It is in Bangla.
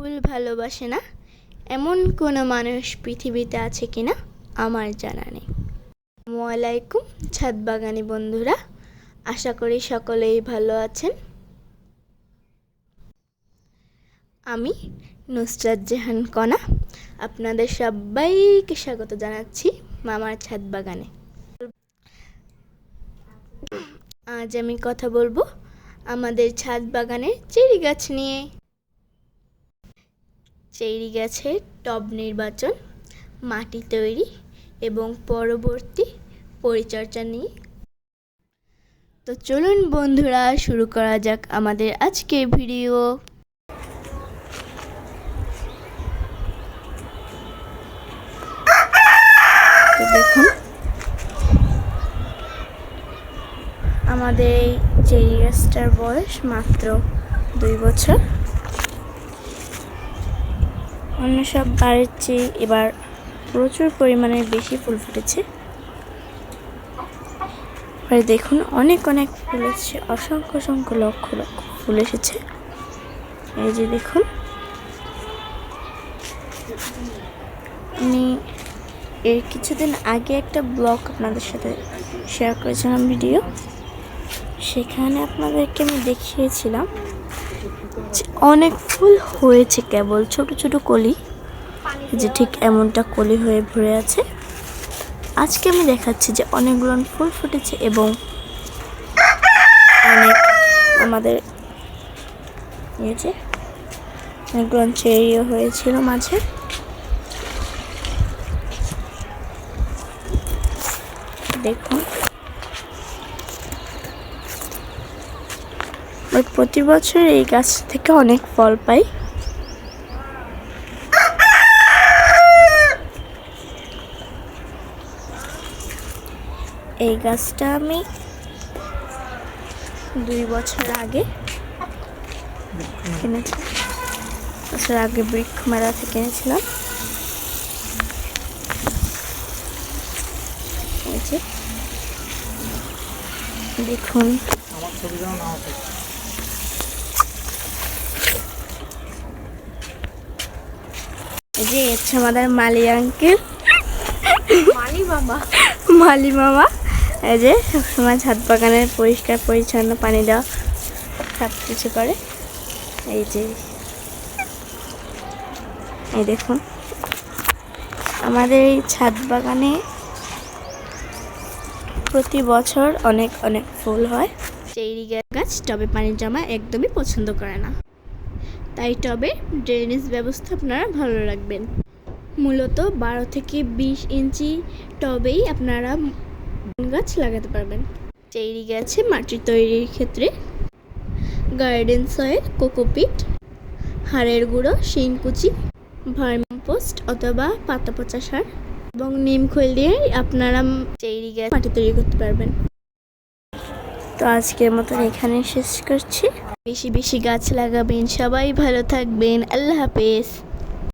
ফুল ভালোবাসে না? এমন কোনো মানুষ পৃথিবীতে আছে কিনা আমার জানা নেই। আলাইকুম, ছাদ বাগানি বন্ধুরা। আশা করি সকলেই ভালো আছেন। আমি নুসরাত জাহান কণা আপনাদের সবাইকে স্বাগত জানাচ্ছি মামার ছাদ বাগানে। আজ আমি কথা বলব আমাদের ছাদ বাগানের চেরি গাছ নিয়ে। চেরি গাছের টব নির্বাচন, মাটি তৈরি এবং পরবর্তী পরিচর্যা নিয়ে। তো চলুন বন্ধুরা, শুরু করা যাক আমাদের আজকের ভিডিও। দেখুন, আমাদের এই চেরি গাছটার বয়স মাত্র দুই বছর। অন্য সব বাড়ির চেয়ে এবার প্রচুর পরিমাণে বেশি ফুল ফুটেছে। এবারে দেখুন, অনেক অনেক ফুল এসেছে। অসংখ্য অসংখ্য লক্ষ লক্ষ ফুল এসেছে। এই যে দেখুন, আমি এর কিছুদিন আগে একটা ব্লগ আপনাদের সাথে শেয়ার করেছিলাম, ভিডিও। সেখানে আপনাদেরকে আমি দেখিয়েছিলাম অনেক ফুল হয়েছে কেবল ছোট ছোট কলি, যে ঠিক এমনটা কলি হয়ে ভরে আছে। আজকে আমি দেখাচ্ছি যে অনেকগুলো ফুল ফুটেছে এবং অনেক আমাদের যে অনেকগুলো চেরিও হয়েছিল মাঝে। দেখুন। আমি প্রতি বছর এই গাছ থেকে অনেক ফল পাই। এই গাছটা আমি দুই বছর আগে কিনেছি। বছর আগে বৃক্ষ মেলা থেকে কিনেছিলাম এই যে। দেখুন। এই যে হচ্ছে আমাদের মালি আঙ্কেল মালি মামা। মালি মামা। এই যে সবসময় ছাদ বাগানের পরিষ্কার পরিচ্ছন্ন পানি দেওয়া সব কিছু করে। এই যে। এই দেখুন। আমাদের এই ছাদ বাগানে প্রতি বছর অনেক অনেক ফুল হয়। চেরি গাছ টবে পানি জমা একদমই পছন্দ করে না। তাই টবে ড্রেনেজ ব্যবস্থা আপনারা ভালো রাখবেন। মূলত বারো থেকে বিশ ইঞ্চি টবেই আপনারা গাছ লাগাতে পারবেন। চেরি গাছে মাটি তৈরির ক্ষেত্রে গার্ডেন সয়েল কোকোপিট হাড়ের গুঁড়ো, শিংকুচি ভার্মপোস্ট অথবা পাতা পচা সার এবং নিম খোল দিয়ে আপনারা চেরি গাছ মাটি তৈরি করতে পারবেন। তো আজকের মতন এখানে শেষ করছি। বেশি বেশি গাছ লাগাবেন সবাই ভালো থাকবেন আল্লাহ হাফেজ।